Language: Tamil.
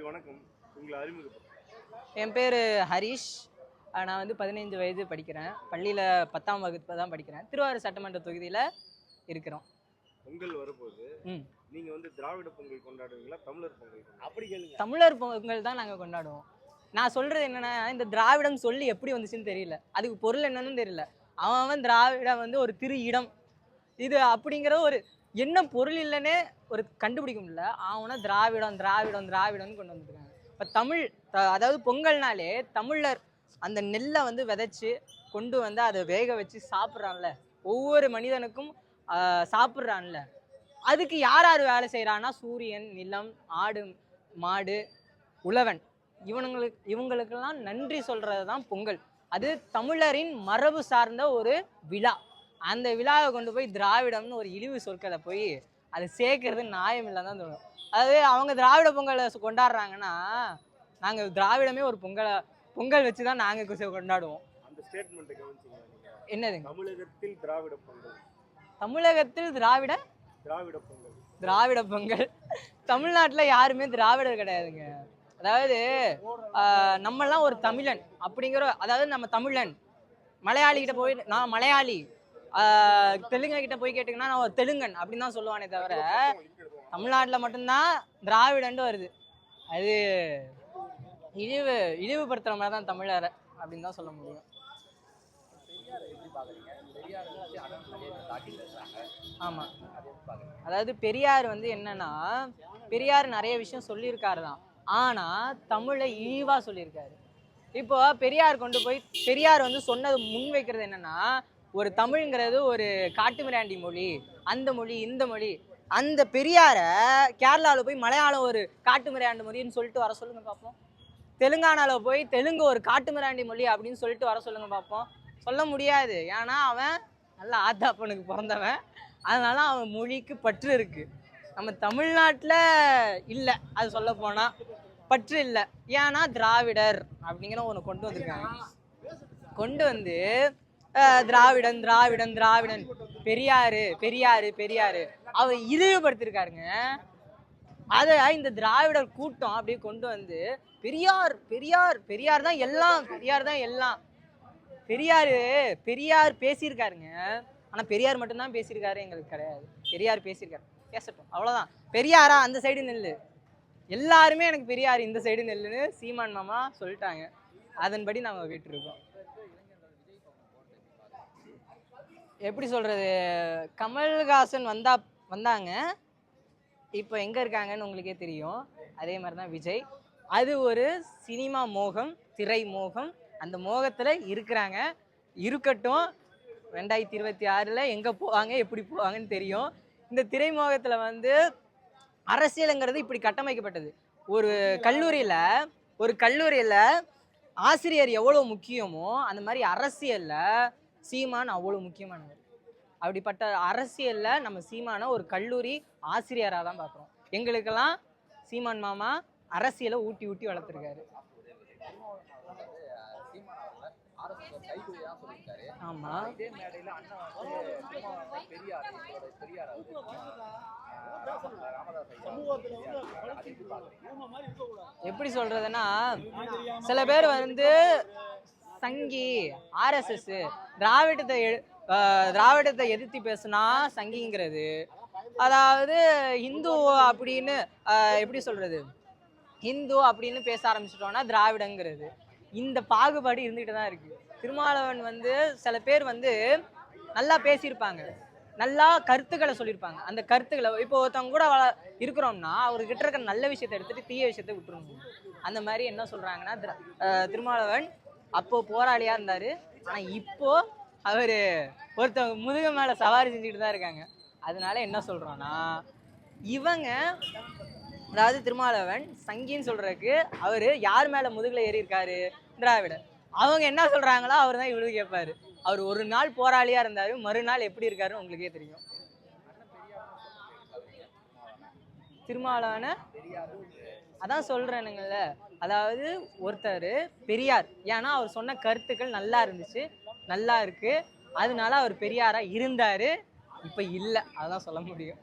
தம்பி வணக்கம். உங்களை அறிமுகப்படுத்த என் பேர் ஹரிஷ். நான் வந்து பதினைந்து வயது படிக்கிறேன். பள்ளியில் பத்தாம் வகுப்பு தான் படிக்கிறேன். திருவாரூர் சட்டமன்ற தொகுதியில் இருக்கிறோம். பொங்கல் வரப்போகுது ம். நீங்க வந்து திராவிட பொங்கல் கொண்டாடுவீங்களா தமிழர் பொங்கல்? அப்படி கேளுங்க. தமிழர் பொங்கல் தான் நாங்கள் கொண்டாடுவோம். நான் சொல்கிறது என்னென்னா இந்த திராவிடம் சொல்லி எப்படி வந்துச்சுன்னு தெரியல. அதுக்கு பொருள் என்னன்னு தெரியல. அவன் அவன் திராவிடம் வந்து ஒரு திரு இடம். இது அப்படிங்கிற ஒரு என்ன பொருள் இல்லைன்னே ஒரு கண்டுபிடிக்க முடியல. அவனை திராவிடம் திராவிடம் திராவிடம்னு கொண்டு வந்துருக்காங்க. இப்போ தமிழ் த- அதாவது பொங்கல்னாலே தமிழர் அந்த நெல்லை வந்து விதைச்சி கொண்டு வந்து அதை வேக வச்சு சாப்பிட்றான்ல. ஒவ்வொரு மனிதனுக்கும் சாப்பிட்றான்ல. அதுக்கு யார் யார் வேலை செய்கிறான்னா சூரியன் நிலம் ஆடு மாடு உழவன். இவனுங்களுக்கு இவங்களுக்கெல்லாம் நன்றி சொல்கிறது தான் பொங்கல். அது தமிழரின் மரபு சார்ந்த ஒரு விழா. அந்த விழாவை கொண்டு போய் திராவிடம்னு ஒரு இழிவு சொற்களை போய் அது சேர்க்கறது நியாயம் இல்லை தான் தோணும். அதாவது அவங்க திராவிட பொங்கலை கொண்டாடுறாங்கன்னா நாங்கள் திராவிடமே ஒரு பொங்கலை பொங்கல் வச்சு தான் நாங்கள் கொண்டாடுவோம். என்னதுங்க? தமிழகத்தில் திராவிட பொங்கல். தமிழகத்தில் திராவிட? திராவிட பொங்கல். திராவிட பொங்கல். தமிழ்நாட்டில் யாருமே திராவிடர் கிடையாதுங்க. அதாவது நம்மலாம் ஒரு தமிழன் அப்படிங்கிற அதாவது நம்ம தமிழன். மலையாளி கிட்ட போய் நான் மலையாளி. தெலுங்க கிட்ட போய் கேட்டிங்கன்னா நான் ஒரு தெலுங்கன் அப்படின்னு தான் சொல்லுவானே தவிர தமிழ்நாட்டில் மட்டும்தான் திராவிடன்ட்டு வருது. அது இழிவு இழிவுபடுத்துகிற மாதிரி தான் தமிழரை அப்படின்னு தான் சொல்ல முடியும். ஆமாம் அதாவது பெரியார் வந்து என்னன்னா பெரியார் நிறைய விஷயம் சொல்லியிருக்காரு தான். ஆனால் தமிழை இழிவாக சொல்லியிருக்காரு. இப்போ பெரியார் கொண்டு போய் பெரியார் வந்து சொன்னது முன் வைக்கிறது என்னன்னா ஒரு தமிழ்ங்கிறது ஒரு காட்டுமிராண்டி மொழி அந்த மொழி இந்த மொழி. அந்த பெரியாரை கேரளாவில் போய் மலையாளம் ஒரு காட்டுமிராண்டி மொழின்னு சொல்லிட்டு வர சொல்லுங்க பார்ப்போம் தெலுங்கானாவில் போய் தெலுங்கு ஒரு காட்டுமிராண்டி மொழி அப்படின்னு சொல்லிட்டு வர சொல்லுங்க பார்ப்போம் சொல்ல முடியாது. ஏன்னா அவன் நல்ல ஆத்தாப்பனுக்கு பிறந்தவன். அதனால அவன் மொழிக்கு பற்று இருக்கு. நம்ம தமிழ்நாட்டில் இல்லை அது சொல்ல போனால் பற்று இல்லை. ஏன்னா திராவிடர் அப்படிங்கிற ஒன்று கொண்டு வந்திருக்காங்க. கொண்டு வந்து திராவிடன் திராவிடன் திராவிடன். பெரியாரு பெரியாரு பெரியாரு. அவர் இழிவுபடுத்திருக்காருங்க. அதை இந்த திராவிடர் கூட்டம் அப்படியே கொண்டு வந்து பெரியார் பெரியார் பெரியார் தான் எல்லாம் பெரியார் தான் எல்லாம். பெரியார் பெரியார் பேசியிருக்காருங்க. ஆனால் பெரியார் மட்டும்தான் பேசியிருக்காரு எங்களுக்கு கிடையாது. பெரியார் பேசியிருக்காரு. பேசட்டும். அவ்வளோதான் பெரியாரா அந்த சைடு நெல் எல்லாருமே எனக்கு பெரியார் இந்த சைடு நெல்லுன்னு சீமான் மாமா சொல்லிட்டாங்க. அதன்படி நாங்கள் விட்டுருக்கோம். எப்படி சொல்கிறது கமல்ஹாசன் வந்தா வந்தாங்க. இப்போ எங்கே இருக்காங்கன்னு உங்களுக்கே தெரியும். அதே மாதிரி தான் விஜய். அது ஒரு சினிமா மோகம் திரை மோகம். அந்த மோகத்தில் இருக்கிறாங்க. இருக்கட்டும். ரெண்டாயிரத்தி இருபத்தி ஆறில் எங்கே போவாங்க எப்படி போவாங்கன்னு தெரியும். இந்த திரைமோகத்தில் வந்து அரசியலுங்கிறது இப்படி கட்டமைக்கப்பட்டது. ஒரு கல்லூரியில் ஒரு கல்லூரியில் ஆசிரியர் எவ்வளோ முக்கியமோ அந்த மாதிரி அரசியலில் சீமான் அவ்வளோ முக்கியமானவர். அப்படிப்பட்ட அரசியலில் நம்ம சீமானை ஒரு கல்லூரி ஆசிரியராக தான் பார்க்குறோம் எங்களுக்கெல்லாம் சீமான் மாமா அரசியலை ஊட்டி ஊட்டி வளர்த்துருக்காரு. ஆமா. எப்படி சொல்றதுன்னா சில பேர் வந்து சங்கி ஆர்எஸ்எஸ் திராவிடத்தை எ- திராவிடத்தை எதிர்த்து பேசுனா சங்கிங்கிறது. அதாவது இந்து அப்படின்னு ஆஹ் எப்படி சொல்றது? இந்து அப்படின்னு பேச ஆரம்பிச்சிட்டோம்னா திராவிடங்கிறது. இந்த பாகுபாடு இருந்துகிட்டு தான் இருக்கு. திருமாவளவன் வந்து சில பேர் வந்து நல்லா பேசியிருப்பாங்க. நல்லா கருத்துக்களை சொல்லியிருப்பாங்க. அந்த கருத்துக்களை இப்போ ஒருத்தவங்க கூட வள- இருக்கிறோம்னா அவர்கிட்ட இருக்க நல்ல விஷயத்தை எடுத்துட்டு தீய விஷயத்தை விட்டுருவோம். அந்த மாதிரி என்ன சொல்றாங்கன்னா ஆஹ் திருமாவளவன் அப்போ போராளியா இருந்தாரு. ஆனா இப்போ அவரு ஒருத்தவங்க முதுக மேல சவாரி செஞ்சுட்டு தான் இருக்காங்க. அதனால என்ன சொல்றோம்னா இவங்க அதாவது திருமாவளவன் சங்கின்னு சொல்றதுக்கு அவரு யார் மேல முதுகுல ஏறி இருக்காரு திராவிடர் அவங்க என்ன சொல்றாங்களோ அவர் தான் இவரு கேட்பாரு அவர் ஒரு நாள் போராளியா இருந்தாரு மறுநாள் எப்படி இருக்காருன்னு உங்களுக்கே தெரியும். திருமாவளவனை அதான் சொல்றேனுங்கல்ல அதாவது ஒருத்தர் பெரியார். ஏன்னா அவர் சொன்ன கருத்துக்கள் நல்லா இருந்துச்சு. நல்லா இருக்கு. அதனால அவர் பெரியாரா இருந்தாரு. இப்போ இல்லை. அதான் சொல்ல முடியும்.